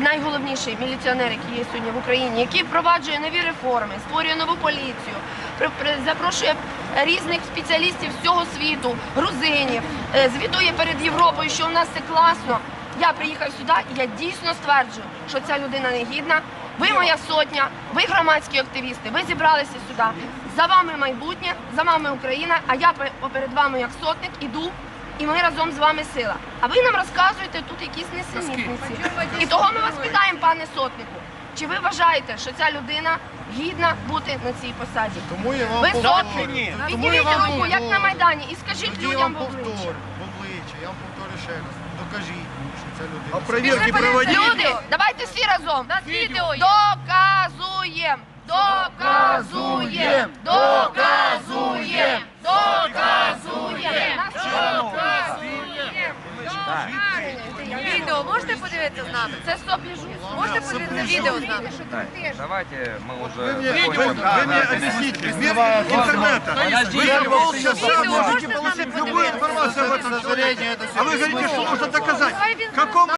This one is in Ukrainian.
найголовніший міліціонер, який є сьогодні в Україні, який впроваджує нові реформи, створює нову поліцію, запрошує різних спеціалістів з цього світу, грузинів, е, звітує перед Європою, що в нас все класно. Я приїхав сюди і я дійсно стверджую, що ця людина не гідна. Ви моя сотня, ви громадські активісти, ви зібралися сюди. За вами майбутнє, за вами Україна, а я пе- поперед вами як сотник іду, і ми разом з вами сила. А ви нам розказуєте тут якісь несенітниці. І того ми пане сотнику. Чи ви вважаєте, що ця людина гідна бути на цій посаді? Тому я вам Ви повторю. сотник. Тому я Підніміть вам руку, як на повторю. Майдані, і скажіть Тоді я людям вам в обличчя. повторю, в обличчя, я вам повторю ще раз. Докажіть, що ця людина. А перевірки проводіть. Люди, давайте всі разом. відео є. Доказуємо! Доказуємо! Доказуємо! Відео можете подивитися з нами? Це сопляжу. Можете подивитися відео з нами? Давайте мы уже Вы мне, закончим. вы мне объясните, вместо интернета, вы полчаса Видео можете можно с нами получить любую подивитися? информацию об этом человеке, это а вы говорите, что нужно доказать. Хай він В каком